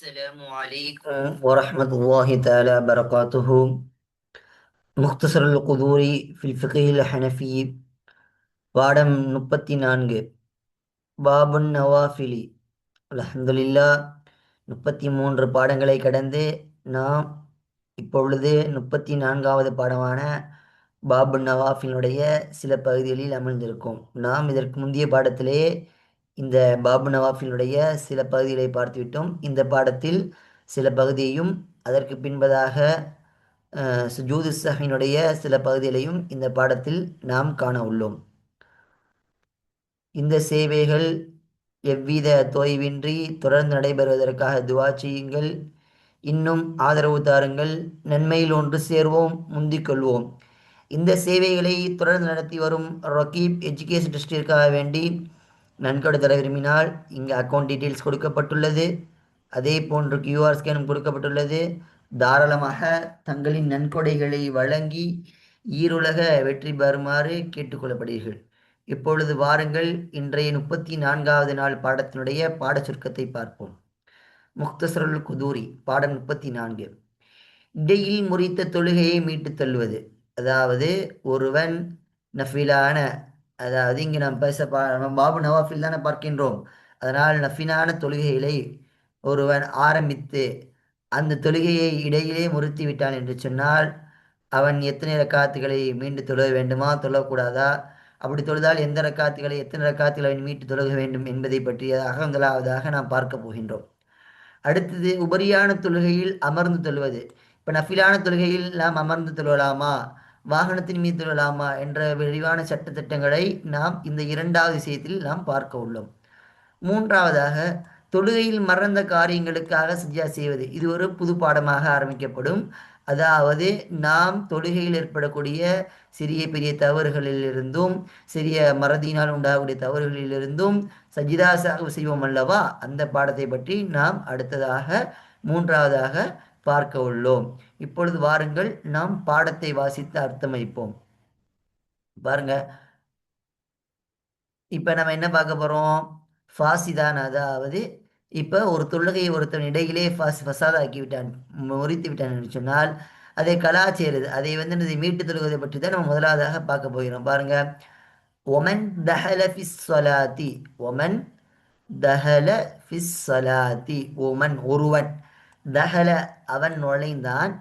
السلام عليكم ورحمة الله تعالى وبركاته مختصر القدور في الفقه الحنفي பாடம் முப்பத்தி நான்கு பாபுன் நவாஃபிலி அல்ஹம்துலில்லா முப்பத்தி மூன்று பாடங்களை கடந்து நாம் இப்பொழுது முப்பத்தி நான்காவது பாடமான பாபு நவாஃபினுடைய சில பகுதிகளில் அமர்ந்திருக்கோம் நாம் இதற்கு முந்தைய பாடத்திலே இந்த பாபு நவாஃபினுடைய சில பகுதிகளை பார்த்துவிட்டோம். இந்த பாடத்தில் சில பகுதியையும் அதற்கு பின்பதாக அஹ், சுஜூது சஹினுடைய சில பகுதிகளையும் இந்த பாடத்தில் நாம் காண உள்ளோம். இந்த சேவைகள் எவ்வித தோய்வின்றி தொடர்ந்து நடைபெறுவதற்காக துவா செய்யுங்கள். இன்னும் ஆதரவு தாருங்கள். நன்மையில் ஒன்று சேர்வோம் முந்திக்கொள்வோம் இந்த சேவைகளை தொடர்ந்து நடத்தி வரும் ரகீப் எஜுகேஷன் டிஸ்ட்ரிக்டிற்காக வேண்டி நன்கொடை தர விரும்பினால் இங்கே அக்கௌண்ட் டீட்டெயில்ஸ் கொடுக்கப்பட்டுள்ளது. அதே போன்று கியூஆர் ஸ்கேனும் கொடுக்கப்பட்டுள்ளது. தாராளமாக தங்களின் நன்கொடைகளை வழங்கி ஈருலக வெற்றி பெறுமாறு கேட்டுக்கொள்ளப்படுகிறீர்கள். இப்பொழுது வாருங்கள் இன்றைய முப்பத்தி நான்காவது நாள் பாடத்தினுடைய பாட சுருக்கத்தை பார்ப்போம். முக்தசருல் குதூரி பாடம் முப்பத்தி நான்கு. இடையில் முறித்த தொழுகையை மீட்டுத் தள்ளுவது. அதாவது ஒருவன் நஃபிலான அதாவது இங்கு நாம் பேச பா நம்ம பாபு நவாஃபில் தானே பார்க்கின்றோம். அதனால் நஃபிலான தொழுகைகளை ஒருவன் ஆரம்பித்து அந்த தொழுகையை இடையிலே முறுத்தி விட்டான் என்று சொன்னால் அவன் எத்தனை ரக்காத்துகளை மீண்டு தொழுக வேண்டுமா? தொழக்கூடாதா? அப்படி தொழுதால் எந்த ரக்காத்துகளை எத்தனை ரக்காத்துகளை மீட்டு தொழுக வேண்டும் என்பதை பற்றிய அகங்களாவதாக நாம் பார்க்க போகின்றோம். அடுத்தது உபரியான தொழுகையில் அமர்ந்து தொழுவது. இப்போ நஃபிலான தொழுகையில் நாம் அமர்ந்து தொழலாமா? வாகனத்தின் மீது தொழலாமா என்ற விரிவான சட்டத்திட்டங்களை நாம் இந்த இரண்டாவது விஷயத்தில் நாம் பார்க்க உள்ளோம். மூன்றாவதாக தொழுகையில் மறந்த காரியங்களுக்காக சஜ்ஜா செய்வது. இது ஒரு புது பாடமாக ஆரம்பிக்கப்படும். அதாவது நாம் தொழுகையில் ஏற்படக்கூடிய சிறிய பெரிய தவறுகளிலிருந்தும் சிறிய மறதியினால் உண்டாகக்கூடிய தவறுகளிலிருந்தும் சஜிதா சாஹிப் செய்வோம் அல்லவா? அந்த பாடத்தை பற்றி நாம் அடுத்ததாக மூன்றாவதாக பார்க்க உள்ளோம். இப்பொழுது வாருங்கள் நாம் பாடத்தை வாசித்து அர்த்தமளிப்போம். பாருங்க. இப்ப நம்ம என்ன பார்க்க போறோம்? ஃபாசிதான் அதாவது இப்ப ஒரு தொழுகையை ஒருத்தன் இடையிலே ஃபாஸ் ஃபசாதாக்கி விட்டான் முறித்து விட்டான் என்று சொன்னால் அதை கலாச்சேருது அதை வந்து என்னது மீட்டு தொழுவதை பற்றி தான் நம்ம முதலாவதாக பார்க்க போகிறோம். பாருங்க. ஒமன் தஹல ஃபிஸ் ஸலாத்தி. ஒமன் தஹல ஃபிஸ் சலாத்தி ஒமன் ஒருவன். தஹல அவன் நுழைந்தான்.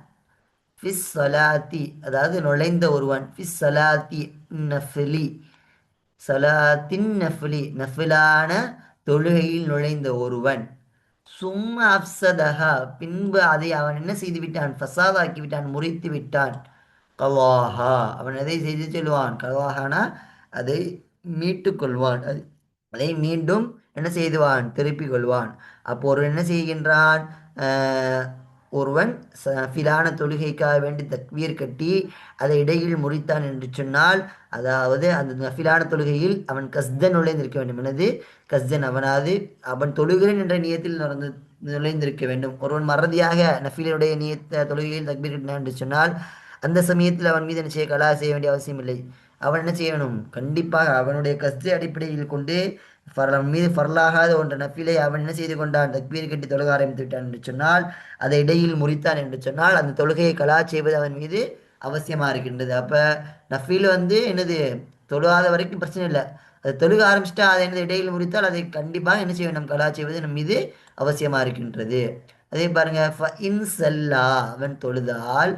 ஃபிஸ் சலாத்தி அதாவது நுழைந்த ஒருவன் ஃபிஸ் சலாத்தி நஃபிலி. சலாத்தின் நஃபிலி நஃபிலான தொழுகையில் நுழைந்த ஒருவன். சும்மா அப்சதஹா பின்பு அதை அவன் என்ன செய்து விட்டான் ஃபசாதாக்கி விட்டான் முறித்து விட்டான். கலாஹா அவன் அதை செய்து சொல்லுவான்? கலாஹானா அதை மீட்டு கொள்வான். அது- அதை மீண்டும் என்ன செய்துவான்? திருப்பிக் கொள்வான். அப்போ ஒருவன் என்ன செய்கின்றான்? ஒருவன் ஃபிலான தொழுகைக்காக வேண்டி தக்வீர் கட்டி அதை இடையில் முறித்தான் என்று சொன்னால் அதாவது அந்த நஃபிலான தொழுகையில் அவன் கஸ்தன் நுழைந்திருக்க வேண்டும். எனது கஸ்தன் அவனாவது அவன் தொழுகிறேன் என்ற நியத்தில் நடந்து நுழைந்திருக்க வேண்டும். ஒருவன் மறதியாக நஃபிலுடைய நியத்த தொழுகையில் தக்பீர் கட்டினான் என்று சொன்னால் அந்த சமயத்தில் அவன் மீது என்ன செய்ய கலா செய்ய வேண்டிய அவசியம் இல்லை. அவன் என்ன செய்யணும் கண்டிப்பாக அவனுடைய கஸ்து அடிப்படையில் கொண்டு ஃபர் மீது ஃபர்லாகாத ஒன்ற நஃபிலை அவன் என்ன செய்து கொண்டான்? தக்பீர் கட்டி தொழுக ஆரம்பித்து விட்டான் என்று சொன்னால் அதை இடையில் முறித்தான் என்று சொன்னால் அந்த தொழுகையை கலா செய்வது அவன் மீது அவசியமாக இருக்கின்றது. அப்போ நஃபீல் வந்து என்னது? தொழுகாத வரைக்கும் பிரச்சனை இல்லை. அது தொழுக ஆரம்பிச்சிட்டா அதை என்னது? இடையில் முறித்தால் அதை கண்டிப்பாக என்ன செய்ய வேண்டும் கலா செய்வது நம் மீது அவசியமாக இருக்கின்றது. அதே பாருங்க ஃப அவன் தொழுதால்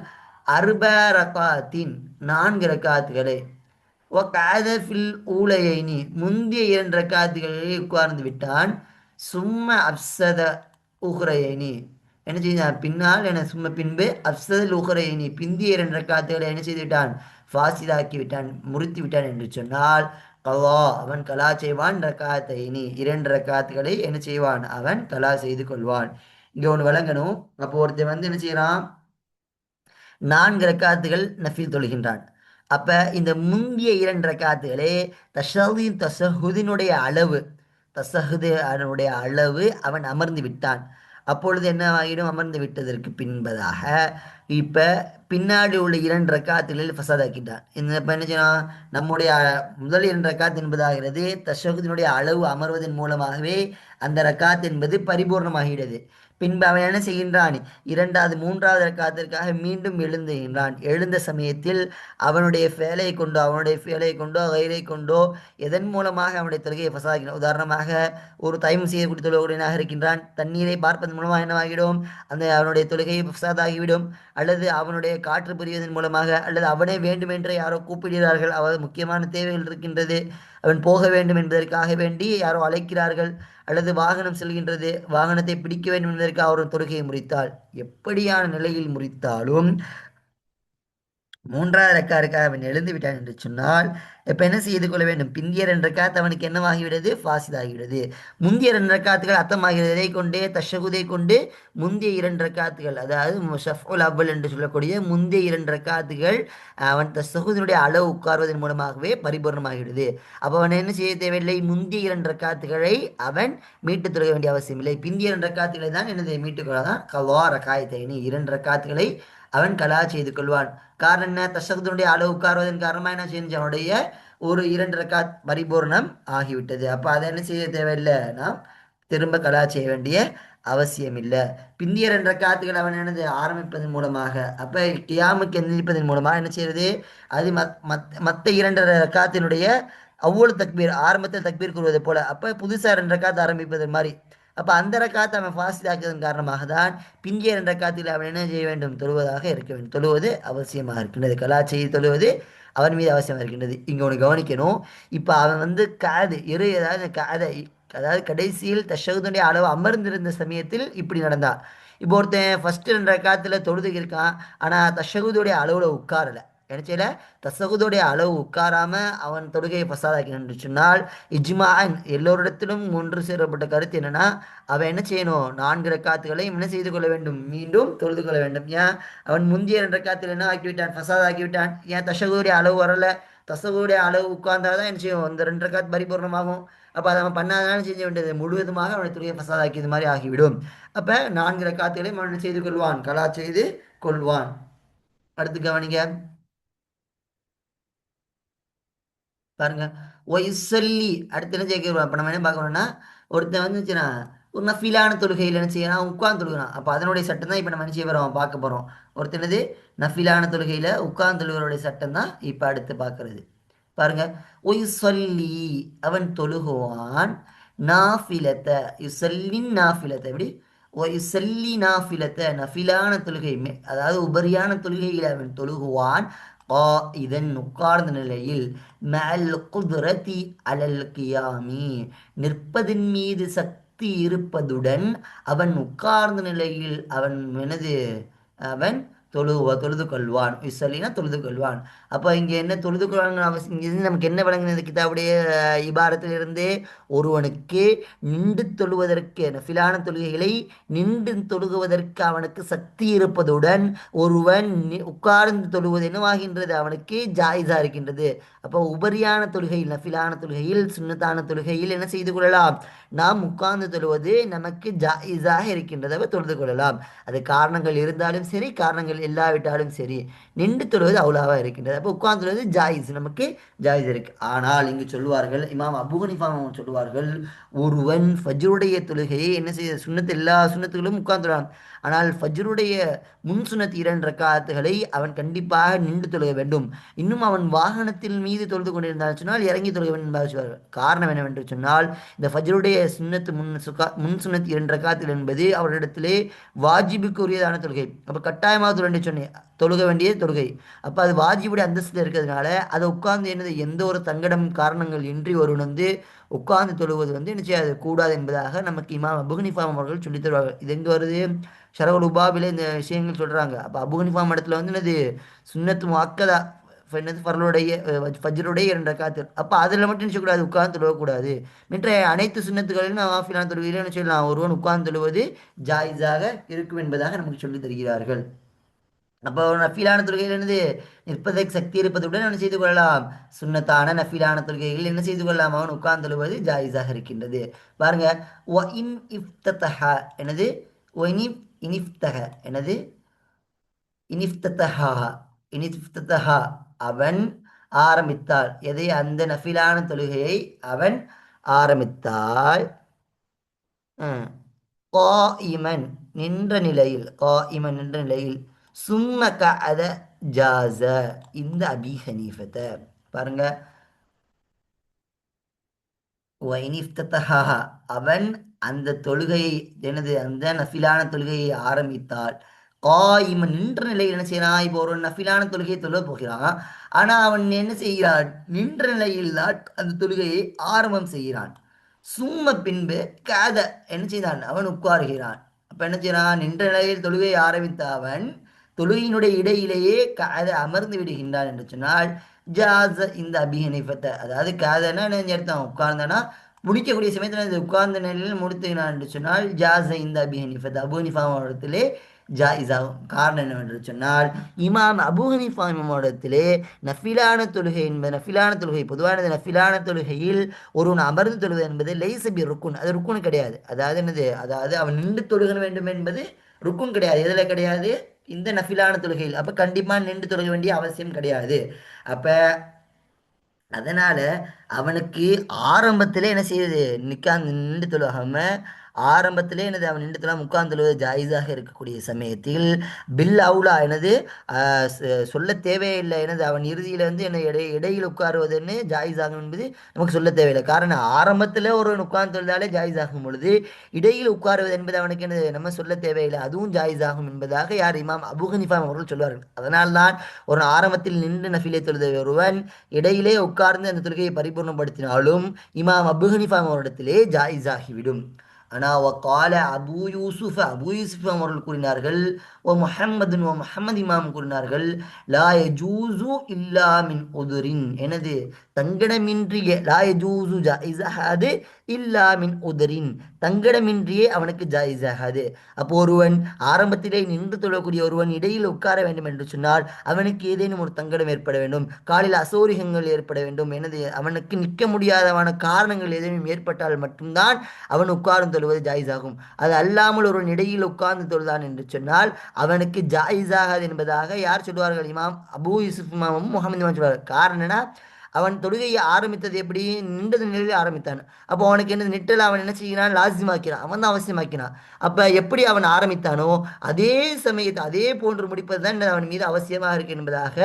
அர்ப ரகாத்தின் நான்கு ரக்காத்துகளை ஃபில் ஊழையினி முந்திய இரண்டு ரக்காத்துகளில் உட்கார்ந்து விட்டான். சும்மா அப்சத உஹ்ரையினி என்ன செய்தான் பின்னால் என சும்மா பின்பு அப்சதல் உஹ்ரையினி பிந்திய இரண்டு ரக்காத்துகளை என்ன செய்து விட்டான்? ஃபாசிதாக்கி விட்டான் முறித்து விட்டான் என்று சொன்னால் கலா அவன் கலா செய்வான் ரக்காத்தைனி இரண்டு ரக்காத்துகளை என்ன செய்வான்? அவன் கலா செய்து கொள்வான். இங்கே ஒன்று வழங்கணும் அப்போ ஒருத்தன் வந்து என்ன செய்யறான்? நான்கு ரக்காத்துகள் நஃபில் தொழுகின்றான். அப்ப இந்த முந்திய இரண்டு ரக்காத்துகளே தஷஹுதின் தசஹுதினுடைய அளவு தசஹுது அளவு அவன் அமர்ந்து விட்டான். அப்பொழுது என்ன ஆகிடும் அமர்ந்து விட்டதற்கு பின்பதாக இப்போ பின்னாடி உள்ள இரண்டு ரக்காத்துகளில் ஃபசாதாக்கிட்டான். இந்த இப்போ என்ன செய்யணும் நம்முடைய முதல் இரண்டு ரக்காத் என்பதாகிறது தஷகுதினுடைய அளவு அமர்வதன் மூலமாகவே அந்த ரக்காத் என்பது பரிபூர்ணமாகிறது பின்பு அவன் என்ன செய்கின்றான்? இரண்டாவது மூன்றாவது ரக்காத்திற்காக மீண்டும் எழுந்துகின்றான் எழுந்த சமயத்தில் அவனுடைய வேலையை கொண்டோ அவனுடைய வேலையை கொண்டோ வயிறை கொண்டோ எதன் மூலமாக அவனுடைய தொழுகையை ஃபசாகினான் உதாரணமாக ஒரு தயம் செய்யக்கூடிய தொழுகையாக இருக்கின்றான். தண்ணீரை பார்ப்பதன் மூலமாக என்னவாகிடும் அந்த அவனுடைய தொழுகை ஃபசாதாகிவிடும் அல்லது அவனுடைய காற்று புரிவதன் மூலமாக அல்லது அவனே வேண்டுமென்று யாரோ கூப்பிடுகிறார்கள். அவர் முக்கியமான தேவைகள் இருக்கின்றது. அவன் போக வேண்டும் என்பதற்காக வேண்டி யாரோ அழைக்கிறார்கள் அல்லது வாகனம் செல்கின்றது வாகனத்தை பிடிக்க வேண்டும் என்பதற்காக ஒரு தொழுகையை முறித்தால் எப்படியான நிலையில் முறித்தாலும் மூன்றாவது ரக்காருக்காக அவன் எழுந்து விட்டான் என்று சொன்னால் இப்ப என்ன செய்து கொள்ள வேண்டும்? பிந்திய ரெண்டு ரக்காத் அவனுக்கு என்னவாகிவிடுது ஃபாசிதாகிவிடுது முந்திய ரெண்டு ரக்காத்துகள் அர்த்தமாகிறதை கொண்டே தஷகுதை கொண்டு முந்தைய இரண்டு ரக்காத்துகள் அதாவது ஷஃபுல் அவ்வல் என்று சொல்லக்கூடிய முந்திய இரண்டு ரக்காத்துகள் அவன் தஷகுதினுடைய அளவு உட்கார்வதன் மூலமாகவே பரிபூர்ணமாகிவிடுது. அப்போ அவன் என்ன செய்ய தேவையில்லை? முந்திய இரண்டு ரக்காத்துகளை அவன் மீட்டுத் தொழுக வேண்டிய அவசியம் இல்லை பிந்திய இரண்டு ரக்காத்துகளை தான் என்னது மீட்டுக்கொள்ளதான் கொள்ளதான் கவா ரக்காயத்தைனி இரண்டு ரக்காத்துகளை அவன் கலா செய்து கொள்வான். காரணம் என்ன? தசகத்தினுடைய அளவு உட்காருவதன் காரணமாக என்ன செஞ்சு அவனுடைய ஒரு இரண்டு ரக்காத் பரிபூர்ணம் ஆகிவிட்டது. அப்போ அதை என்ன செய்ய தேவையில்லை? நாம் திரும்ப கலா செய்ய வேண்டிய அவசியம் இல்லை. பிந்திய ரெண்டு காத்துகள் அவன் என்னது? ஆரம்பிப்பதன் மூலமாக. அப்போ கியாமுக்கு எந்திரிப்பதன் மூலமாக என்ன செய்யறது? அது மத் மத் மற்ற இரண்டு ரக்காத்தினுடைய அவ்வளவு தக்பீர் ஆரம்பத்தில் தக்பீர் கூறுவது போல. அப்போ புதுசாக ரெண்டு காத்து ஆரம்பிப்பது மாதிரி அப்போ அந்த ரக்காத்தை அவன் ஃபாசிதாக்குவதன் காரணமாக தான் பிந்திய ரெண்டு ரக்காத்தில் அவன் என்ன செய்ய வேண்டும்? தொழுவதாக இருக்க வேண்டும். தொழுவது அவசியமாக இருக்கின்றது. கலா செய்து தொழுவது அவன் மீது அவசியமாக இருக்கின்றது. இங்கே ஒன்று கவனிக்கணும். இப்போ அவன் வந்து காது இரு ஏதாவது காதை அதாவது கடைசியில் தஷகுதனுடைய அளவு அமர்ந்திருந்த சமயத்தில் இப்படி நடந்தா இப்போ ஒருத்தன் ஃபஸ்ட்டு ரெண்டு ரக்காத்தில் தொழுதுக்கு இருக்கான் ஆனால் தஷகுதுடைய அளவில் உட்காரலை. என்ன செய்யல அளவு உட்காராம அவன் தொழுகையை ஃபசாதாக்கி சொன்னால் இஜ்மா எல்லோரிடத்திலும் ஒன்று சேரப்பட்ட கருத்து என்னன்னா அவன் என்ன செய்யணும்? நான்கு ரக்காத்துகளை என்ன செய்து கொள்ள வேண்டும்? மீண்டும் தொழுது கொள்ள வேண்டும். ஏன்? அவன் முந்தைய ரெண்டு ரக்காத்தில் என்ன ஆக்கிவிட்டான்? ஃபசாதாக்கி விட்டான். ஏன்? தசகுதோடைய அளவு வரல. தசகுடைய அளவு உட்கார்ந்தாதான் என்ன செய்யும்? இந்த ரெண்டு ரக்காத் பரிபூர்ணமாகும். அப்போ அதை அவன் பண்ணாதான் செய்ய வேண்டியது? முழுவதுமாக அவனை துறையை பசாதாக்கியது மாதிரி ஆகிவிடும். அப்போ நான்கு ரக்காத்துகளையும் அவன் செய்து கொள்வான்? கலா செய்து கொள்வான். அடுத்து கவனிங்க. பாருங்க. ஒய்சல்லி அடுத்து என்ன செய்ய இப்போ நம்ம என்ன பார்க்கணும்னா ஒருத்தன் வந்து ஒரு நஃபிலான தொழுகையில் என்ன செய்யறான் உட்கார்ந்து தொழுகிறான். அப்போ அதனுடைய சட்டம் தான் இப்போ நம்ம என்ன செய்ய போகிறோம் பார்க்க போகிறோம் ஒருத்தனது நஃபிலான தொழுகையில் உட்கார்ந்து தொழுகிறோடைய சட்டம் தான் இப்போ அடுத்து பார்க்கறது. பாருங்க. ஒய் சொல்லி அவன் தொழுகுவான் நாஃபிலத்தை யுசல்லின் நாஃபிலத்தை. எப்படி? ஒய் சொல்லி நாஃபிலத்தை. நஃபிலான தொழுகை அதாவது உபரியான தொழுகையில் அவன் தொழுகுவான். இதன் உட்கார்ந்த நிலையில் மேல் குதிரதி அலல் கியாமி நிற்பதின் மீது சக்தி இருப்பதுடன் அவன் உட்கார்ந்த நிலையில் அவன் எனது அவன் தொழுவ தொழுது கொள்வான். விசலினா தொழுது கொள்வான். அப்போ இங்கே என்ன தொழுது கொள்வாங்க அவசியம் நமக்கு என்ன விளங்குனது கிதாவுடைய இபாரத்திலிருந்தே ஒருவனுக்கு நின்று தொழுவதற்கு ஃபிலான தொழுகைகளை நின்று தொழுகுவதற்கு அவனுக்கு சக்தி இருப்பதுடன் ஒருவன் உட்கார்ந்து தொழுவது என்னவாகின்றது? அவனுக்கு ஜாயிஸா இருக்கின்றது. அப்போ உபரியான தொழுகையில் நஃபிலான தொழுகையில் சுண்ணத்தான தொழுகையில் என்ன செய்து கொள்ளலாம்? நாம் உட்கார்ந்து தொழுவது நமக்கு ஜாயிஸாக இருக்கின்றது தொழுது கொள்ளலாம். அது காரணங்கள் இருந்தாலும் சரி காரணங்கள் இல்லாவிட்டாலும் சரி நின்று தொழுவது அவ்வளோவாக இருக்கின்றது. அப்போ உட்கார்ந்து தொழுவது ஜாயிஸ் நமக்கு ஜாயிஸ் இருக்கு. ஆனால் இங்கு சொல்வார்கள் இமாம் அபுகனிஃபாம் ஹனீஃபா அவங்க ஒருவன் ஃபஜ்ருடைய தொழுகையை என்ன செய்ய சுண்ணத்து எல்லா சுண்ணத்துகளும் உட்கார்ந்துறான் ஆனால் ஃபஜ்ருடைய முன் சுண்ணத்து இரண்டு காலத்துகளை அவன் கண்டிப்பாக நின்று தொழுக வேண்டும். இன்னும் அவன் வாகனத்தில் மீது தொழுது கொண்டிருந்தால் சொன்னால் இறங்கி தொழுக வேண்டும் என்பதாக சொல்வார்கள். காரணம் என்னவென்று சொன்னால் இந்த ஃபஜ்ருடைய சுண்ணத்து முன் சுகா முன் சுன்னத் இரண்டு ரக்காத்தில் என்பது அவரிடத்திலே வாஜிபுக்குரியதான தொழுகை. அப்போ கட்டாயமாக தொழுண்டு சொன்னேன். தொழுக வேண்டிய தொழுகை. அப்போ அது வாஜிபுடைய அந்தஸ்தில் இருக்கிறதுனால அதை உட்கார்ந்து என்னது எந்த ஒரு தங்கடம் காரணங்கள் இன்றி ஒருவன் வந்து உட்கார்ந்து தொழுவது வந்து என்ன செய்யாது கூடாது என்பதாக நமக்கு இமாம் அபுகனிஃபாம் அவர்கள் சொல்லித் தருவார்கள். இது எங்கே வருது? ஷரகுல் உபாபில இந்த விஷயங்கள் சொல்கிறாங்க அப்போ அபுகனிஃபாம் இடத்துல வந்து என்னது சுன்னத்து முஅக்கதா என்னது ஃபர்லுடைய ஃபஜ்ருடைய இரண்டு ரக்காத்து அப்போ அதில் மட்டும் என்ன உட்கார்ந்து தொழுவக்கூடாது. மற்ற அனைத்து சுன்னத்துகளிலும் ஆஃபிலான தொழுகையில் என்ன சொல்லலாம் ஒருவன் உட்கார்ந்து தொழுவது ஜாயிஸாக இருக்கும் என்பதாக நமக்கு சொல்லித் தருகிறார்கள். அப்போ நஃபீலான தொழுகையில் என்னது நிற்பதற்கு சக்தி இருப்பதுடன் என்ன செய்து கொள்ளலாம். சுன்னத்தான நஃபீலான தொழுகைகள் என்ன செய்து கொள்ளலாம்? அவன் உட்கார்ந்துள்ளுவது ஜாயிஸாக இருக்கின்றது. பாருங்க ஒ இன் இஃப்தஹ என்னது? ஒ இனி இனிஃப்தஹ இனிஃப்தஹா இனிஃப்தஹா அவன் ஆரம்பித்தால் எதை? அந்த நஃபிலான தொழுகையை அவன் ஆரம்பித்தால் இமன் நின்ற நிலையில் இமன் நின்ற நிலையில் சும்ம அத ஜாஸ இந்த அபி ஹனீஃபத்தை பாருங்க. அவன் அந்த தொழுகையை எனது அந்த நஃபிலான தொழுகையை ஆரம்பித்தால் காயிமன் நின்ற நிலையில் என்ன செய்யறான் இப்போ ஒரு நஃபிலான தொழுகையை தொழ போகிறான். ஆனா அவன் என்ன செய்கிறான்? நின்ற நிலையில் தான் அந்த தொழுகையை ஆரம்பம் செய்கிறான். சும்ம பின்பு காத என்ன செய்தான்? அவன் உட்காருகிறான். அப்ப என்ன செய்யறான் நின்ற நிலையில் தொழுகையை ஆரம்பித்த அவன் தொழுகையினுடைய இடையிலேயே காத அமர்ந்து விடுகின்றான் என்று சொன்னால் ஜாச இந்த அபிஹனிஃபத்தை அதாவது காதனா என்ன எடுத்தான்? உட்கார்ந்தனா? முடிக்கக்கூடிய சமயத்தில் உட்கார்ந்த நிலையில் முடித்துகிறான் என்று சொன்னால் ஜாச இந்த அபிஹனிஃபத் அபு ஹனிஃபாவிடத்திலே ஜாயிஸாகும். காரணம் என்னவென்று சொன்னால் இமாம் அபு ஹனிஃபா இமாமிடத்திலே நஃபிலான தொழுகை என்பது நஃபிலான தொழுகை பொதுவானது நஃபிலான தொழுகையில் ஒருவன் அமர்ந்து தொழுவது என்பது லைசபி ருக்குன். அது ருக்குன் கிடையாது. அதாவது என்னது? அதாவது அவன் நின்று தொழுக வேண்டும் என்பது ருக்குன் கிடையாது. எதில் கிடையாது? இந்த நஃபிலான தொழுகையில். அப்போ கண்டிப்பாக நின்று தொழுக வேண்டிய அவசியம் கிடையாது. அப்போ அதனால் அவனுக்கு ஆரம்பத்தில் என்ன செய்யுது நிற்காந்து நின்று தொழுகாமல் ஆரம்பத்திலே எனது அவன் நின்று உட்கார்ந்துள்ளது ஜாயிஸாக இருக்கக்கூடிய சமயத்தில். பில் அவுலா எனது சொல்ல தேவையில்லை. எனது அவன் இறுதியில் வந்து என்னை இடை இடையில் உட்காருவதுன்னு ஜாயிஸாகும் என்பது நமக்கு சொல்ல தேவையில்லை. காரணம் ஆரம்பத்தில் ஒருவன் உட்கார்ந்துள்ளதாலே தொழுதாலே ஜாயிஸாகும் பொழுது இடையில் உட்காருவது என்பது அவனுக்கு எனது நம்ம சொல்ல தேவையில்லை. அதுவும் ஜாயிஸாகும் என்பதாக யார் இமாம் அபு ஹனிஃபா அவர்கள் சொல்வார்கள். அதனால்தான் ஒரு ஆரம்பத்தில் நின்று நஃபிலே தொழுத ஒருவன் இடையிலே உட்கார்ந்து அந்த தொழுகையை பரிபூர்ணப்படுத்தினாலும் இமாம் அபு ஹனிஃபா அவரிடத்திலே ஜாயிஸாகிவிடும். ஆனால் வக்கால அபு யூசுஃப் அபு யூசுஃப் அவர்கள் கூறினார்கள் ஓ முஹம்மதுன் ஓ முஹம்மது இமாம் கூறினார்கள் லா ஜூசு இல்லா மின் உதுரின். எனது தங்கடமின்றிய லா ஜூசு ஜாயிஸாகாது இல்லா மின் உதரின். தங்கடமின்றியே அவனுக்கு ஜாயிஸாகாது அப்போ ஒருவன் ஆரம்பத்திலே நின்று தொழக்கூடிய ஒருவன் இடையில் உட்கார வேண்டும் என்று சொன்னால் அவனுக்கு ஏதேனும் ஒரு தங்கடம் ஏற்பட வேண்டும். காலில் அசௌரியங்கள் ஏற்பட வேண்டும். எனது அவனுக்கு நிற்க முடியாதவான காரணங்கள் ஏதேனும் ஏற்பட்டால் மட்டும்தான் அவன் உட்கார்ந்து தொழுவது ஜாயிஸ் ஆகும் அது அல்லாமல் ஒருவன் இடையில் உட்கார்ந்து தொழுதான் என்று சொன்னால் அவனுக்கு ஜாயிஸ் ஆகாது என்பதாக யார் சொல்வார்கள்? இமாம் அபூ யூசுப் இமாமும் முகமது இமாம் சொல்வார்கள். காரணம் என்ன அவன் தொழுகையை ஆரம்பித்தது எப்படி? நின்றது நிலையில் ஆரம்பித்தான். அப்போ அவனுக்கு என்ன நிட்டல் அவன் என்ன செய்கிறான்? லாசிமாக்கிறான் அவன் தான் அவசியமாக்கினான். அப்போ எப்படி அவன் ஆரம்பித்தானோ அதே சமயத்தை அதே போன்று முடிப்பது தான் அவன் மீது அவசியமாக இருக்கு என்பதாக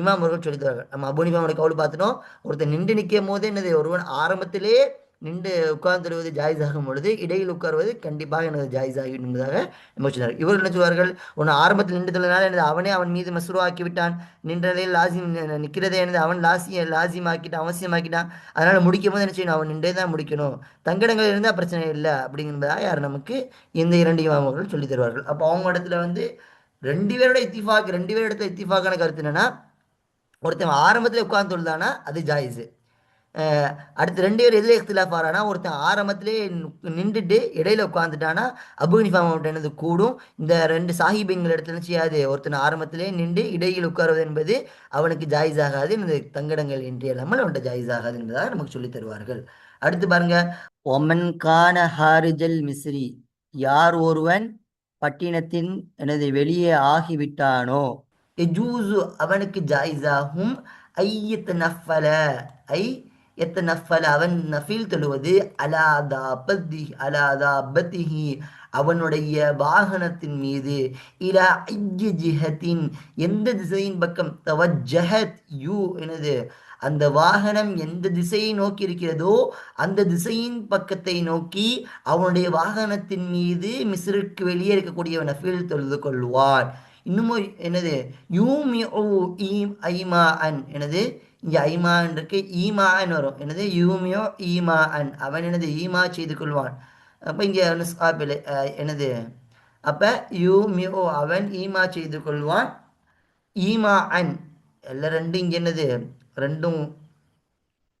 இமாம் அவர்கள் சொல்லித்தார்கள் நம்ம அபுனிமாவுடைய அவள் பார்த்துட்டோம். ஒருத்தர் நின்று நிற்கும் போது என்னது? ஒருவன் ஆரம்பத்திலே நின்று உட்கார்ந்துருவது ஜாயிஸ் ஆகும் பொழுது இடையில் உட்காருவது கண்டிப்பாக எனது ஜாயிஸ் ஆகி என்பதாக நம்ம சொன்னார் இவர்கள் என்ன சொல்வார்கள்? உன்னை ஆரம்பத்தில் நின்று எனது அவனே அவன் மீது மசுரு ஆக்கி விட்டான் நின்ற நிலையில் லாசி நிற்கிறதே எனது அவன் லாசி லாசியமாக்கிட்டான் அவசியமாக்கிட்டான். அதனால் முடிக்கும் போது என்ன செய்யணும்? அவன் நின்றே தான் முடிக்கணும். தங்கடங்கள் இருந்தால் பிரச்சனை இல்லை அப்படிங்கிறதாக யார் நமக்கு இந்த இரண்டு இமாமர்கள் சொல்லித் தருவார்கள். அப்போ அவங்க இடத்துல வந்து ரெண்டு பேரோட இத்திஃபாக் ரெண்டு பேரோட இடத்துல இத்திஃபாக்கான கருத்து என்னன்னா ஒருத்தன் ஆரம்பத்தில் உட்கார்ந்து தொழுதானா அது ஜாயிஸு. அடுத்து ரெண்டு பேர் எதில் இஃப்திலாஃப் ஆறானா? ஒருத்தன் ஆரம்பத்திலே நின்றுட்டு இடையில உட்காந்துட்டானா அபுனிஃபாம் என்னது கூடும். இந்த ரெண்டு சாஹிபிங்கள் இடத்துல செய்யாது? ஒருத்தன் ஆரம்பத்திலே நின்று இடையில் உட்காருவது என்பது அவனுக்கு ஜாயிஸ் ஆகாது. இந்த தங்கடங்கள் என்று இல்லாமல் அவன்கிட்ட ஜாயிஸ் ஆகாது என்பதாக நமக்கு சொல்லித் தருவார்கள். அடுத்து பாருங்க. ஒமன் கான ஹாரிஜல் மிஸ்ரி யார் ஒருவன் பட்டினத்தின் எனது வெளியே ஆகிவிட்டானோ? எஜூசு அவனுக்கு ஜாயிஸாகும் ஐயத் நஃபல ஐ எத்த அவன் நஃபில் தொழுவது? அலாதா பத்தி அலாதா பத்திஹி. அவனுடைய வாகனத்தின் மீது இலா ஐய ஜிஹத்தின் எந்த திசையின் பக்கம்? தவ ஜஹத் யூ எனது. அந்த வாகனம் எந்த திசையை நோக்கி இருக்கிறதோ அந்த திசையின் பக்கத்தை நோக்கி அவனுடைய வாகனத்தின் மீது மிஸ்ருக்கு வெளியே இருக்கக்கூடிய நஃபில் தொழுது கொள்வான். இன்னும் என்னது? யூமியு ஈம் ஐமா அன் எனது இங்கே ஐமான் இருக்கு ஈமான் வரும். என்னது? யூமியோ ஈமா அன். அவன் எனது ஈமா செய்து கொள்வான். அப்போ இங்கே நுஸ்காபில் என்னது? அப்போ யூமியோ அவன் ஈமா செய்து கொள்வான். ஈமா அன். எல்லாம் ரெண்டும் இங்கே என்னது? ரெண்டும்.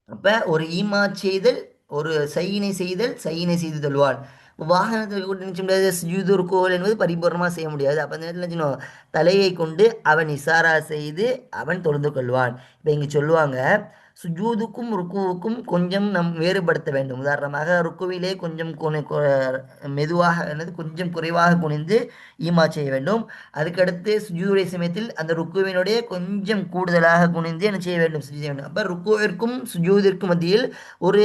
அப்போ ஒரு ஈமா செய்தல் ஒரு சையினை செய்தல் சையினை செய்து தருவான் வாகனத்தில் கூட நினைச்ச முடியாது சுஜூது கோல் என்பது பரிபூர்ணமாக செய்ய முடியாது. அப்போ அந்த நேரத்தில் நினச்சினோம் தலையை கொண்டு அவன் இசாரா செய்து அவன் தொழுந்து கொள்வான். இப்போ இங்கே சொல்லுவாங்க சுஜூதுக்கும் ருக்குவுக்கும் கொஞ்சம் நம் வேறுபடுத்த வேண்டும். உதாரணமாக ருக்குவிலே கொஞ்சம் குனி மெதுவாக அல்லது கொஞ்சம் குறைவாக குனிந்து ஈமா செய்ய வேண்டும். அதுக்கடுத்து சுஜூதுடைய சமயத்தில் அந்த ருக்குவினுடைய கொஞ்சம் கூடுதலாக குனிந்து என்ன செய்ய வேண்டும்? செய்ய வேண்டும். அப்போ ருக்குவிற்கும் சுஜூதிற்கும் மத்தியில் ஒரு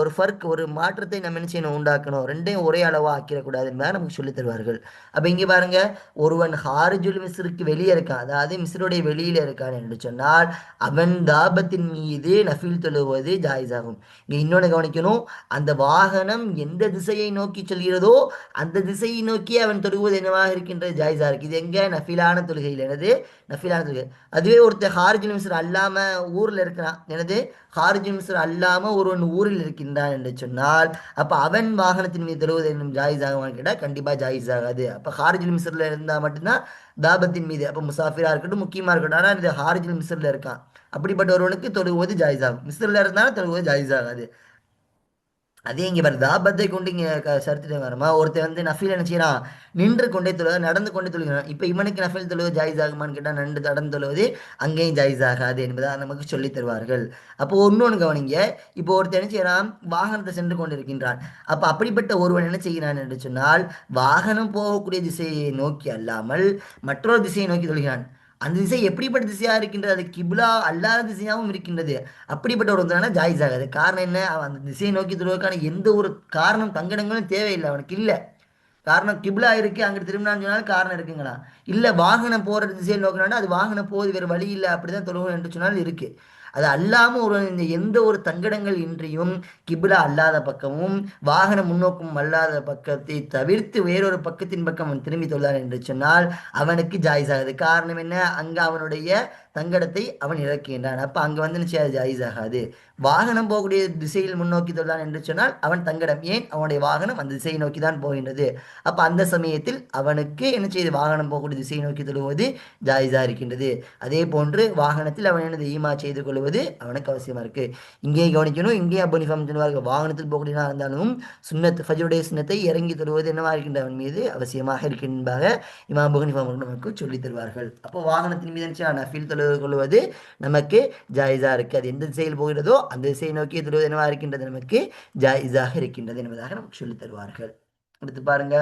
ஒரு ஃபர்க் ஒரு மாற்றத்தை நம்ம என்ன செய்யணும்? உண்டாக்கணும். ரெண்டையும் ஒரே அளவாக ஆக்கிடக்கூடாது என்பதை நமக்கு சொல்லித் தருவார்கள். அப்போ இங்கே பாருங்க ஒருவன் ஹாரிஜுல் மிஸ்ருக்கு வெளியே இருக்கான். அதாவது மிஸ்ருடைய வெளியில் இருக்கான் என்று சொன்னால் அவன் தாபத்தின் மீது நஃபில் தொழுவது ஜாயிஸாகும். இங்கே இன்னொன்று கவனிக்கணும். அந்த வாகனம் எந்த திசையை நோக்கி செல்கிறதோ அந்த திசையை நோக்கி அவன் தொழுவது என்னவாக இருக்கின்றது? ஜாயிஸாக இருக்கு. இது எங்க? நஃபிலான தொழுகையில். எனது நஃபிலான தொழுகை. அதுவே ஒருத்தர் ஹாரிஜுல் மிஸ்ர் அல்லாம ஊரில் இருக்கிறான். எனது ஹாரிஜுல் மிஸ்ர் அல்லாம ஒருவன் ஊரில் இருக்கின்றான் என்று சொன்னால் அப்போ அவன் வாகனத்தின் மீது தொழுவது என்னும் ஜாயிஸ் ஆகுமான்னு கேட்டால் கண்டிப்பா ஜாயிஸ் ஆகாது அப்போ ஹாரிஜுல் மிஸ்ரில் இருந்தால் மட்டும்தான் தாபத்தின் மீது அப்போ முசாஃபிரா இருக்கட்டும் முக்கியமா இருக்கட்டும் ஆனால் இது ஹாரிஜுல் மிஸ்ரில் இருக்கான். அப்படிப்பட்ட ஒருவனுக்கு தொழுவது ஜாயிஸ் ஆகும் மிஸ்ரில் இருந்தாலும் தொழுவது ஜாயிஸ் ஆகாது அதே இங்கே பாரு தாபத்தை கொண்டு இங்கே சரித்திரம் வருமா ஒருத்தர் வந்து நஃபீல் என்ன செய்யறான்? நின்று கொண்டே தொழுவது நடந்து கொண்டே தொழுகிறான். இப்போ இவனுக்கு நஃபீல் தொழுவது ஜாயிஸ் ஆகுமான்னு கேட்டால் நண்டு நடந்து தொழுவது அங்கேயும் ஜாயிஸ் ஆகாது என்பதை நமக்கு சொல்லித் தருவார்கள். அப்போ ஒன்று கவனிங்க. இப்போ ஒருத்தர் என்ன செய்யறான்? வாகனத்தை சென்று கொண்டிருக்கின்றான். அப்போ அப்படிப்பட்ட ஒருவன் என்ன செய்கிறான் என்று சொன்னால் வாகனம் போகக்கூடிய திசையை நோக்கி அல்லாமல் மற்றொரு திசையை நோக்கி தொழுகிறான். அந்த திசை எப்படிப்பட்ட திசையாக இருக்கின்றது? அது கிப்லா அல்லாத திசையாகவும் இருக்கின்றது. அப்படிப்பட்ட ஒரு ஒன்றான ஜாயிஸ் ஆகாது. காரணம் என்ன? அவன் அந்த திசையை நோக்கி தொழுவதற்கான எந்த ஒரு காரணம் தங்கடங்களும் தேவையில்லை. அவனுக்கு இல்லை. காரணம் கிபிலா இருக்கு அங்கிட்டு திரும்பினான்னு சொன்னாலும் காரணம் இருக்குங்களா? இல்லை வாகனம் போகிற திசையை நோக்கினா அது வாகனம் போகுது வேற வழி இல்லை அப்படிதான் தொழுவோம் என்று சொன்னால் இருக்குது அது அல்லாமல் ஒரு இந்த எந்த ஒரு தங்கடங்கள் இன்றியும் கிபிலா அல்லாத பக்கமும் வாகன முன்னோக்கம் அல்லாத பக்கத்தை தவிர்த்து வேறொரு பக்கத்தின் பக்கம் அவன் திரும்பி தொழுதான் என்று சொன்னால் அவனுக்கு ஜாயிஸ் ஆகுது காரணம் என்ன? அங்கே அவனுடைய தங்கடத்தை அவன் இழக்கின்றான். அப்போ அங்க வந்து நிச்சயம் ஜாயிஸ் ஆகாது வாகனம் போகக்கூடிய திசையில் முன்னோக்கி தொழுதான் என்று சொன்னால் அவன் தங்கடம் ஏன் அவனுடைய வாகனம் அந்த திசையை நோக்கி தான் போகின்றது? அப்போ அந்த சமயத்தில் அவனுக்கு என்ன செய்து வாகனம் போகக்கூடிய திசையை நோக்கி தொழுவது ஜாயிஸாக இருக்கின்றது. அதே போன்று வாகனத்தில் அவன் எனது ஈமா செய்து கொள்வது அவனுக்கு அவசியமாக இருக்கு. இங்கே கவனிக்கணும் இங்கே அபனிஃபம் சொல்வார்கள் வாகனத்தில் போகக்கூடியனா இருந்தாலும் சுண்ணத் ஃபஜருடைய சுண்ணத்தை இறங்கி தொழுவது என்னவா இருக்கின்ற அவன் மீது அவசியமாக இருக்கின்றாக இமாம் புகனிஃபம் நமக்கு சொல்லித் தருவார்கள். அப்போ வாகனத்தின் மீது என்ன நஃபில் தொழுவது கொள்வது நமக்கு ஜாயிஸாக இருக்குது அது எந்த திசையில் போகிறதோ அந்த திசையை நோக்கி தொழுவது என்னவா இருக்கின்றது நமக்கு ஜாயிஸாக இருக்கின்றது என்பதாக நமக்கு சொல்லித் தருவார்கள். அடுத்து பாருங்க.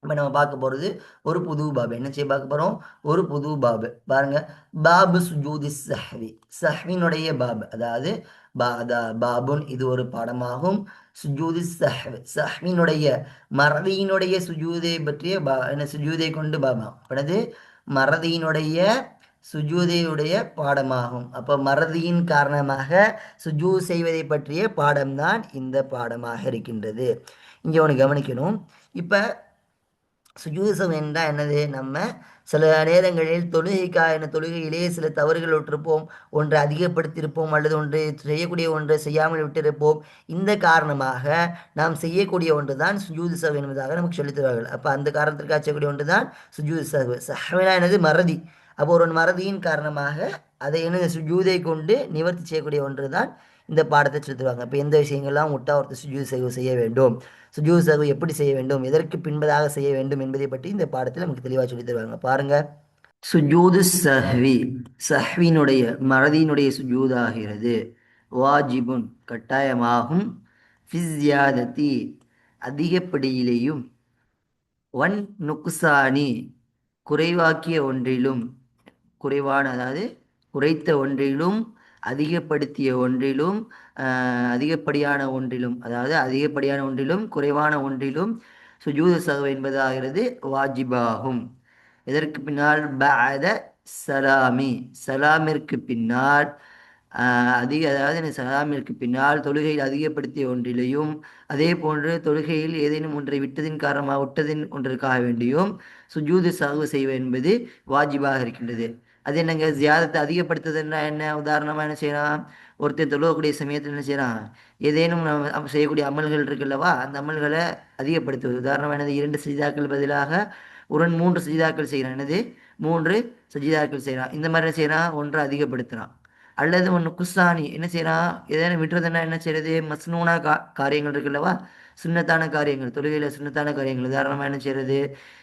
இப்போ நம்ம பார்க்க போறது ஒரு புது பாபு. என்ன செய்ய பார்க்க போறோம்? ஒரு புது பாபு. பாருங்க. பாபு சுஜூதி சஹ்வி. சஹ்வினுடைய பாபு. அதாவது பாதா பாபுன் இது ஒரு பாடமாகும். சுஜூதி சஹ்வி. சஹ்வினுடைய மறதியினுடைய சுஜூதை பற்றிய பா என்ன சுஜூதை கொண்டு பாபா. அடுத்து மறதியினுடைய சுஜூதையுடைய பாடமாகும். அப்போ மறதியின் காரணமாக சுஜூ செய்வதை பற்றிய பாடம்தான் இந்த பாடமாக இருக்கின்றது. இங்கே ஒன்று கவனிக்கணும். இப்போ சுஜூசம் என்றால் என்னது? நம்ம சில நேரங்களில் தொழுகைக்கான தொழுகையிலே சில தவறுகள் விட்டிருப்போம். ஒன்றை அதிகப்படுத்தியிருப்போம் அல்லது ஒன்று செய்யக்கூடிய ஒன்றை செய்யாமல் விட்டிருப்போம். இந்த காரணமாக நாம் செய்யக்கூடிய ஒன்று தான் சுஜூது சஹ் என்பதாக நமக்கு சொல்லித் தருவார்கள். அப்போ அந்த காரணத்திற்காக செய்யக்கூடிய ஒன்று தான் சுஜூது சஹ் சஹ்வினா என்னது? மறதி. அப்போ ஒரு மறதியின் காரணமாக அதை என்ன சுஜூதை கொண்டு நிவர்த்தி செய்யக்கூடிய ஒன்று தான் இந்த பாடத்தை சொல்லிடுவாங்க இப்போ எந்த விஷயங்கள்லாம் விட்டா ஒருத்தர் சுஜூ சஹு செய்ய வேண்டும்? சுஜூ சஹு எப்படி செய்ய வேண்டும்? எதற்கு பின்பதாக செய்ய வேண்டும் என்பதை பற்றி இந்த பாடத்தில் நமக்கு தெளிவாக சொல்லித் தருவாங்க பாருங்க சுஜூது சஹ்வி சஹ்வினுடைய மறதியினுடைய சுஜூதாகிறது வாஜிபுன் கட்டாயமாகும். ஃபிஸ்யாதத்தி அதிகப்படியிலேயும் ஒன் நுக்குசானி குறைவாக்கிய ஒன்றிலும் குறைவான அதாவது குறைத்த ஒன்றிலும் அதிகப்படுத்திய ஒன்றிலும் அதிகப்படியான ஒன்றிலும் அதாவது அதிகப்படியான ஒன்றிலும் குறைவான ஒன்றிலும் சுஜூது சகவு என்பதாகிறது வாஜிபாகும். இதற்கு பின்னால் பஅத சலாமி. சலாமிற்கு பின்னால் அதிக அதாவது சலாமிற்கு பின்னால் தொழுகையில் அதிகப்படுத்திய ஒன்றிலையும் அதே போன்று தொழுகையில் ஏதேனும் ஒன்றை விட்டதின் காரணமாக விட்டதின் ஒன்றிற்காக வேண்டியும் சுஜூது சாகு செய்வது என்பது வாஜிபாக இருக்கின்றது. அது என்னங்க? ஜியாதத்தை அதிகப்படுத்துதுன்னா என்ன? உதாரணமாக என்ன செய்யலாம் ஒருத்தர் தொழுவக்கூடிய சமயத்தில் என்ன செய்யலாம் ஏதேனும் நம்ம நம்ம செய்யக்கூடிய அமல்கள் இருக்குல்லவா அந்த அமல்களை அதிகப்படுத்துவது. உதாரணமாக என்னது? இரண்டு சஜிதாக்கள் பதிலாக ஒரு மூன்று சஜிதாக்கள் செய்கிறான் என்னது? மூன்று சஜிதாக்கள் செய்கிறான் இந்த மாதிரி என்ன செய்கிறான் ஒன்றை அதிகப்படுத்துகிறான் அல்லது ஒன்று குஸ்தானி என்ன செய்கிறான் ஏதேனும் விட்டுறதுன்னா என்ன செய்யறது? மஸ்னூனா கா காரியங்கள் இருக்குல்லவா சுண்ணத்தான காரியங்கள் தொழுகையில் சுண்ணத்தான காரியங்கள் உதாரணமாக என்ன செய்கிறது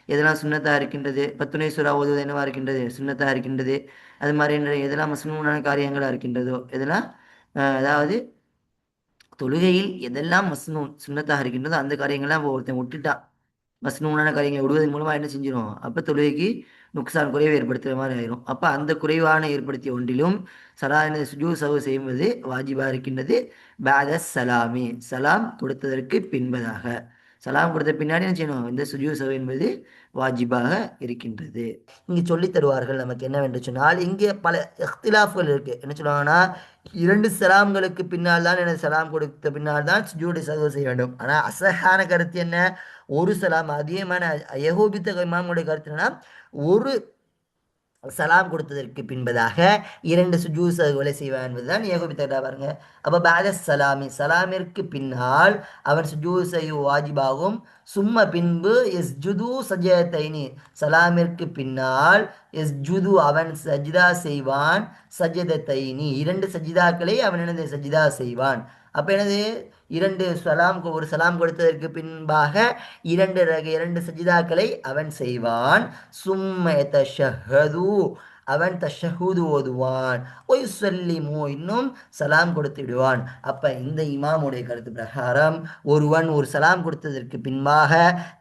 எதெல்லாம் சுண்ணத்தாக இருக்கின்றது? பத்துணை சுறா ஓதுவது என்னவா இருக்கின்றது? சுண்ணத்தாக இருக்கின்றது. அது மாதிரி என்ன எதெல்லாம் மசனூனான காரியங்களாக இருக்கின்றதோ எதெல்லாம் அஹ், அதாவது தொழுகையில் எதெல்லாம் மஸ்னூன் சுண்ணத்தாக இருக்கின்றதோ அந்த காரியங்கள்லாம் ஒருத்தன் விட்டுட்டான். மஸ்னூனான காரியங்களை விடுவதன் மூலமாக என்ன செஞ்சிடும் அப்போ தொழுகைக்கு நுக்சான் குறைவை ஏற்படுத்துகிற மாதிரி ஆயிரும். அப்போ அந்த குறைவான ஏற்படுத்திய ஒன்றிலும் சலான சுஜூ சவு செய்வது வாஜிபாக இருக்கின்றது. பேத சலாமி. சலாம் கொடுத்ததற்கு பின்பதாக. சலாம் கொடுத்த பின்னாடி என்ன செய்யணும்? இந்த சுஜூ சவு என்பது வாஜிபாக இருக்கின்றது. இங்கே சொல்லித் தருவார்கள் நமக்கு என்னவென்று சொன்னால் இங்கே பல இஃப்திலாஃப்கள் இருக்கு. என்ன சொல்லுவாங்கன்னா இரண்டு சலாம்களுக்கு பின்னால் தான் எனது சலாம் கொடுத்த பின்னால் தான் சுஜூடை சதவு செய்ய வேண்டும். ஆனால் அசஹான கருத்து என்ன? ஒரு சலாம் அதிகமான யகோபித்த இமாமுடைய கருத்து என்னன்னா ஒரு சலாம் கொடுத்ததற்கு பின்பதாக இரண்டு சுஜூஸ் கொலை செய்வான் என்பதுதான் ஏகோபித்தா பாருங்க. அப்போ பாத சலாமி சலாமிற்கு பின்னால் அவன் சுஜூசை வாஜிபாகும். சும்ம பின்பு எஸ் ஜுது சஜதைனி சலாமிற்கு பின்னால் எஸ் ஜுது அவன் சஜிதா செய்வான். சஜத தைனி இரண்டு சஜிதாக்களை அவன் எனது சஜிதா செய்வான். அப்போ என்னது? இரண்டு சலாம் ஒரு சலாம் கொடுத்ததற்கு பின்பாக இரண்டு ரக- இரண்டு சஜிதாக்களை அவன் செய்வான். சும்ம தஷஹது அவன் தஷஹூது ஓதுவான். ஒய் சொல்லிமோ இன்னும் சலாம் கொடுத்து விடுவான். அப்ப இந்த இமாமுடைய கருத்து பிரகாரம் ஒருவன் ஒரு சலாம் கொடுத்ததற்கு பின்பாக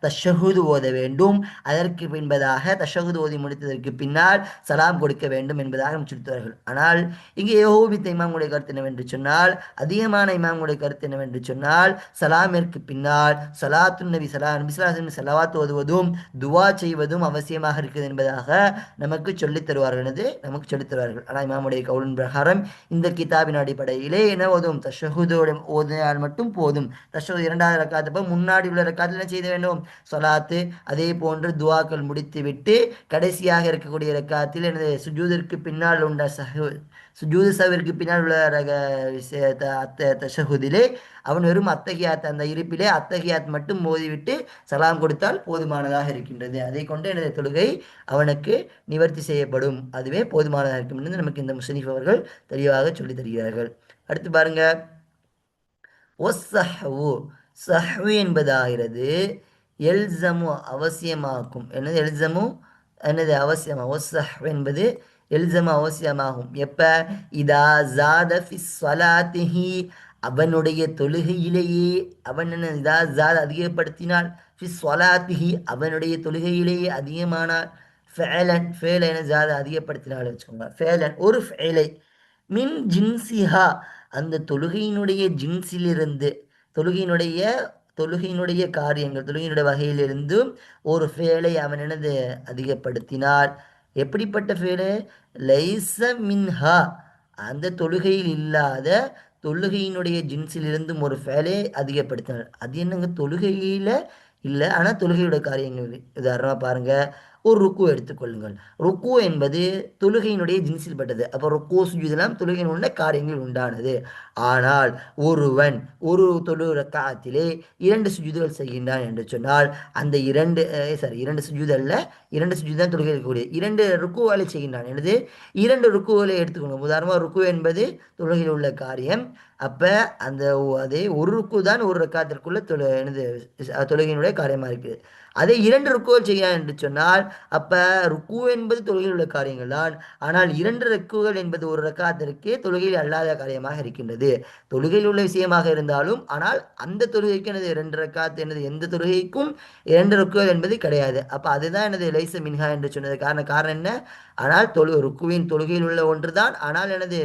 தஷஹூது ஓத வேண்டும். அதற்கு பின்பதாக தஷஹூது ஓதி முடித்ததற்கு பின்னால் சலாம் கொடுக்க வேண்டும் என்பதாக முடித்துவார்கள் ஆனால் இங்கே ஏகோபித்த இமாமுடைய கருத்து என்னவென்று சொன்னால் அதிகமான இமாமுடைய கருத்து என்னவென்று சொன்னால் சலாமிற்கு பின்னால் சலாத்து நபி சலா நபி ஓதுவதும் துவா செய்வதும் அவசியமாக இருக்குது என்பதாக நமக்கு சொல்லித் தருவார்கள் எனது நமக்கு சொல்லித் ஆனால் இமாமுடைய கவுலின் பிரகாரம் இந்த கிதாபின் அடிப்படையிலே என்ன ஓதும்? தஷஹுதோட ஓதினால் மட்டும் போதும். தஷஹுத் இரண்டாவது ரக்காத்தப்ப முன்னாடி உள்ள ரக்காத்தில் என்ன செய்த வேண்டும்? சொலாத்து அதே போன்று துவாக்கள் முடித்துவிட்டு கடைசியாக இருக்கக்கூடிய ரக்காத்தில் எனது சுஜூதிற்கு பின்னால் உண்ட சஹு சுஜூது சவிற்கு பின்னால் உள்ள ரக விஷய- த- அத்த தஷஹுதிலே அவன் வெறும் அத்தகையாத் அந்த இருப்பிலே அத்தகையாத் மட்டும் மோதிவிட்டு சலாம் கொடுத்தால் போதுமானதாக இருக்கின்றது அதை கொண்டு எனது தொழுகை அவனுக்கு நிவர்த்தி செய்யப்படும் அதுவே போதுமானதாக இருக்கும் என்று நமக்கு இந்த முசனிஃப் அவர்கள் தெளிவாக சொல்லித் தருகிறார்கள் அடுத்து பாருங்க. ஒஸ்ஸஹ்வு சஹ்வு என்பதாகிறது எல்சமு அவசியமாக்கும். என்னது எல்சமு? என்னது அவசியமா? ஒஸ்ஸஹ்வு என்பது எல்சம் அவசியமாகும் எப்ப? இதா ஜாத ஸ்வலாத்திஹி அவனுடைய தொழுகையிலேயே. அவன் என்ன இதா ஜாத அதிகப்படுத்தினால் ஃபி ஸ்வலாத்திஹி அவனுடைய தொழுகையிலேயே அதிகமானால் ஃபேலன் ஃபேல என ஜாத அதிகப்படுத்தினால் வச்சுக்கோங்க. ஃபேலன் ஒரு ஃபேலை. மின் ஜின்சிஹா அந்த தொழுகையினுடைய ஜின்ஸிலிருந்து தொழுகையினுடைய தொழுகையினுடைய காரியங்கள் தொழுகையினுடைய வகையிலிருந்து ஒரு ஃபேலை அவன் எனது அதிகப்படுத்தினால் எப்படிப்பட்ட ஃபேலு லைச மின்ஹா. அந்த தொழுகையில் இல்லாத தொழுகையினுடைய ஜின்ஸிலிருந்தும் ஒரு ஃபேலே அதிகப்படுத்தினார். அது என்னங்க? தொழுகையில் இல்லை ஆனால் தொழுகையோட காரியங்கள். உதாரணமாக பாருங்கள் ஒரு ருக்கு எடுத்துக்கொள்ளுங்கள். ருக்கு என்பது தொழுகையினுடைய ஜின்சில் பட்டது. அப்போ ருக்கு தொழுகையின் உள்ள காரியங்கள் உண்டானது. ஆனால் ஒருவன் ஒரு தொழு ரக்காத்திலே இரண்டு சுஜிதுகள் செய்கின்றான் என்று சொன்னால் அந்த இரண்டு சாரி இரண்டு சுஜூதல்ல இரண்டு சுஜூது தான் தொழுகை இருக்கக்கூடிய இரண்டு ருக்குவாலை செய்கின்றான். எனது இரண்டு ருக்குவலை எடுத்துக்கொள்ளும் உதாரணமாக ருக்கு என்பது தொழுகையில் உள்ள காரியம். அப்போ அந்த அதே ஒரு ருக்கு தான் ஒரு ரக்காத்திற்குள்ள தொழு எனது தொழுகையினுடைய காரியமாக இருக்குது. அதே இரண்டு ருக்குவல் செய்கிறான் என்று சொன்னால் அப்போ ருக்கு என்பது தொழுகையில் உள்ள காரியங்கள் தான். ஆனால் இரண்டு ருக்குகள் என்பது ஒரு ரக்காத்திற்கு தொழுகையில் அல்லாத காரியமாக இருக்கின்றது. தொழுகையில் உள்ள விஷயமாக இருந்தாலும் ஆனால் அந்த தொழுகைக்கு எனது இரண்டு ரக்காத்து எனது எந்த தொழுகைக்கும் இரண்டு ருக்குகள் என்பது கிடையாது. அப்போ அதுதான் எனது லைச மின்ஹா என்று சொன்னது காரணம் காரணம் என்ன? ஆனால் தொழு ருக்குவின் தொழுகையில் உள்ள ஒன்று தான். ஆனால் எனது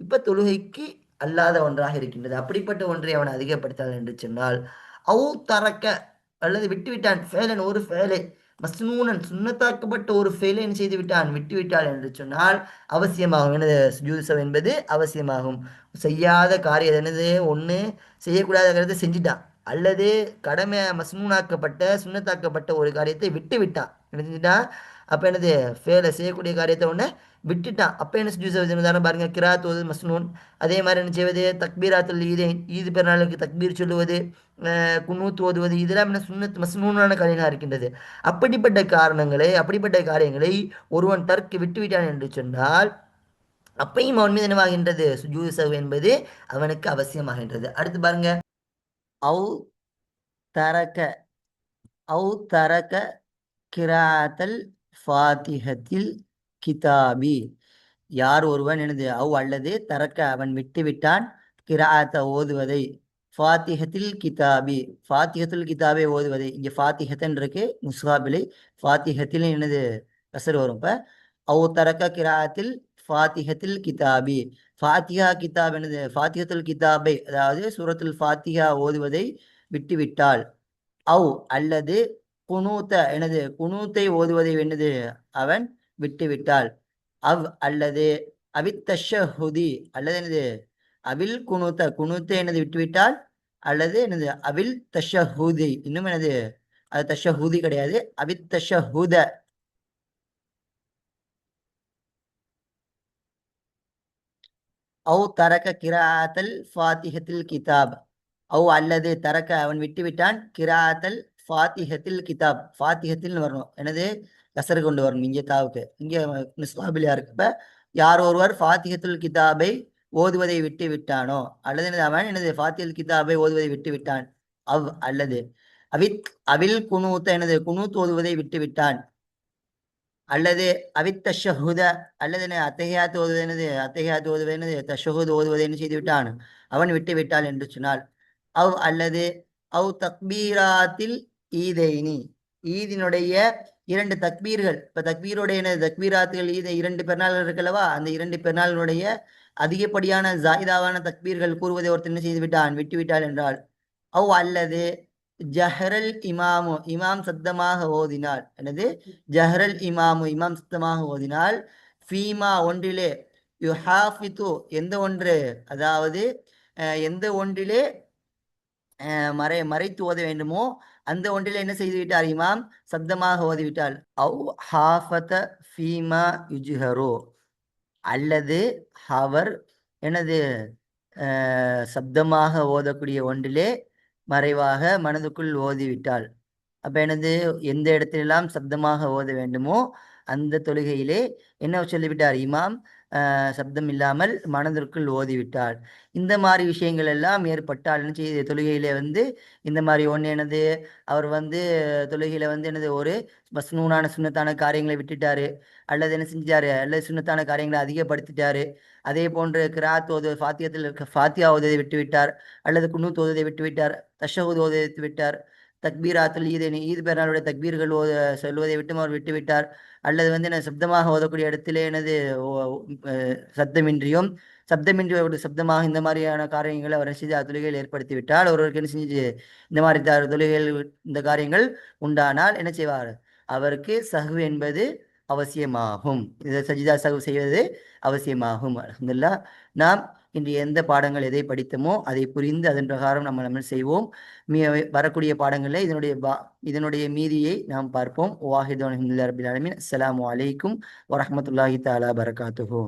இப்போ தொழுகைக்கு அல்லாத ஒன்றாக இருக்கின்றது. அப்படிப்பட்ட ஒன்றை அவன் அதிகப்படுத்தால் என்று சொன்னால் அவு தரக்க அல்லது விட்டுவிட்டான். ஃபேலன் ஒரு ஃபேலை. மஸ்னூனன் சுண்ணத்தாக்கப்பட்ட ஒரு ஃபேலை என்ன செய்து விட்டான்? விட்டுவிட்டாள் என்று சொன்னால் அவசியமாகும். எனது ஜூசவ் என்பது அவசியமாகும். செய்யாத காரியம் என்னது? ஒன்று செய்யக்கூடாத காரியத்தை செஞ்சிட்டான். அல்லது கடமை மஸ்னூனாக்கப்பட்ட சுண்ணத்தாக்கப்பட்ட ஒரு காரியத்தை விட்டு விட்டான் என்ன செஞ்சிட்டான்? அப்போ என்னது? ஃபேலை செய்யக்கூடிய காரியத்தை ஒன்று விட்டுட்டான். அப்போ என்ன ஜூஸ் உதாரணம் பாருங்க கிராத் ஓது மஸ்னூன். அதே மாதிரி என்ன செய்வது? தக்பீராத்தில் ஈதேன். ஈது பெருநாளுக்கு தக்பீர் சொல்லுவது குன்னூத்து ஓதுவது. இதெல்லாம் என்ன சுண்ணத் மஸ்னூனான காரியங்களாக இருக்கின்றது. அப்படிப்பட்ட காரணங்களை அப்படிப்பட்ட காரியங்களை ஒருவன் தற்கு விட்டுவிட்டான் என்று சொன்னால் அப்பையும் அவன் மீது என்னவாகின்றது? சுஜூசவ் என்பது அவனுக்கு அவசியமாகின்றது. அடுத்து பாருங்க. அவு தரக்க அவு தரக்க கிராத்தல் ஃபாத்திஹத்தில் கிதாபி. யார் ஒருவன் எனது அவ் அல்லது தரக்க அவன் விட்டுவிட்டான்? கிராத்த ஓதுவதை. ஃபாத்திஹத்தில் கிதாபி. ஃபாத்திஹத்துல் கிதாபே ஓதுவதை. இங்கே ஃபாத்திஹத்தன் இருக்கு முஸ்ஹாபிலை ஃபாத்திஹத்தில் எனது கசர் வரும். இப்போ அவு தரக்க கிராத்தில் ஃபாத்திஹத்தில் கிதாபி. ஃபாத்திஹா கிதாப் எனது ஃபாத்திஹத்துல் கிதாபை அதாவது சூரத்துல் ஃபாத்திஹா ஓதுவதை விட்டுவிட்டால் அவ் அல்லது குனூத்த எனது குனூத்தை ஓதுவதை என்னது அவன். விட்டுவிட்டால் அவ் அல்லது அவித்தஷஹுதி அல்லது எனது அவில் குணுத்த குணுத்தை எனது விட்டுவிட்டால் அல்லது எனது அவில் தஷஹூதி. இன்னும் எனது அது தஷஹூதி கிடையாது. அவித்தஷஹூத. அவு தரக்க கிராத்தல் ஃபாத்திஹத்தில் கிதாப். அவு அல்லது தரக்க அவன் விட்டுவிட்டான். கிராத்தல் ஃபாத்திஹத்தில் கிதாப். ஃபாத்திஹத்தில் வரணும். எனது கசரு கொண்டு வரணும். இங்கே தாவுக்கு. இங்கே நிஸ்லாபிலியா இருக்கப்ப யார் ஒருவர் ஃபாத்திகத்துல் கிதாபை ஓதுவதை விட்டு விட்டானோ அல்லது எனது அவன் எனது ஃபாத்தியல் கிதாபை ஓதுவதை விட்டு விட்டான். அவ் அல்லது. அவித் அவில் குனூத்த எனது குனூத் ஓதுவதை விட்டு விட்டான். அல்லது அவித் தஷஹுத அல்லது என்ன அத்தகையாத்து ஓதுவதெனது அத்தகையாத்து ஓதுவதெனது தஷஹுத் ஓதுவதை செய்து விட்டான்? அவன் விட்டு விட்டான் என்று சொன்னால் அவ் அல்லது அவ் தக்பீராத்தில் ஈதைனி. ஈதினுடைய இரண்டு தக்பீர்கள். இப்ப தக்பீருடைய தக்பீராத்துகள் இது இரண்டு பெருநாள்கள் இருக்கல்லவா அந்த இரண்டு பெருநாளினுடைய அதிகப்படியான ஜாயிதாவான தக்பீர்கள் கூறுவதை ஒருத்தர் என்ன செய்து விட்டான்? விட்டு விட்டாள் என்றால் அவ் அல்லது ஜஹரல் இமாமு இமாம் சத்தமாக ஓதினால் எனது ஜஹரல் இமாமு இமாம் சத்தமாக ஓதினால் ஃபீமா ஒன்றிலே யுஹாஃபித்து எந்த ஒன்று? அதாவது எந்த ஒன்றிலே மறை மறைத்து ஓத வேண்டுமோ அந்த ஒன்றில் என்ன செய்து விட்டார் இமாம்? சப்தமாக ஓதிவிட்டால் அவ் ஹாஃபத ஃபீமா யுஜுஹரோ. அல்லது அவர் எனது சப்தமாக ஓதக்கூடிய ஒன்றிலே மறைவாக மனதுக்குள் ஓதிவிட்டால் அப்ப எனது எந்த இடத்திலெல்லாம் சப்தமாக ஓத வேண்டுமோ அந்த தொழுகையிலே என்ன சொல்லிவிட்டார் இமாம்? சப்தம் இல்லாமல் மனதிற்குள் ஓதிவிட்டாள். இந்த மாதிரி விஷயங்கள் எல்லாம் ஏற்பட்டால் என்ன செய்ய தொழுகையிலே வந்து இந்த மாதிரி ஒன்று எனது அவர் வந்து தொழுகையில வந்து எனது ஒரு மஸ்னூனான சுண்ணத்தான காரியங்களை விட்டுட்டாரு. அல்லது என்ன செஞ்சாரு அல்லது சுண்ணத்தான காரியங்களை அதிகப்படுத்திட்டாரு. அதே போன்று கிராத் ஓது ஃபாத்தியத்தில் இருக்க ஃபாத்தியா ஓதுவதை விட்டு விட்டார் அல்லது குன்னூத் ஓதுவதை விட்டு விட்டார் தஷஹூத் ஓதுவதை விட்டார் தக்பீராத்தில் ஈது ஈது பெருநாளுடைய தக்பீர்கள் ஓத சொல்வதை விட்டும் அவர் விட்டுவிட்டார். அல்லது வந்து நான் சப்தமாக ஓதக்கூடிய இடத்திலே எனது சப்தமின்றியும் சப்தமின்றி ஒரு சப்தமாக இந்த மாதிரியான காரியங்களை அவர் செய்து தொழுகையில் ஏற்படுத்தி விட்டால் ஒருவருக்கு என்ன செஞ்சு இந்த மாதிரி தொழுகைகள் இந்த காரியங்கள் உண்டானால் என்ன செய்வார்? அவருக்கு சகு என்பது அவசியமாகும். இதை சஜிதா சகு செய்வது அவசியமாகும். அலமதுல்லா நாம் இன்று எந்த பாடங்கள் எதை படித்தோமோ அதை புரிந்து அதன் பிரகாரம் நம்ம நம்ம செய்வோம். மீ வரக்கூடிய பாடங்களில் இதனுடைய பா இதனுடைய மீதியை நாம் பார்ப்போம். வாஹித் ரபில் அலமின் அஸ்லாம் வலைக்கும் வரமத்துல்லாஹி தாலா வரகாத்துஹூ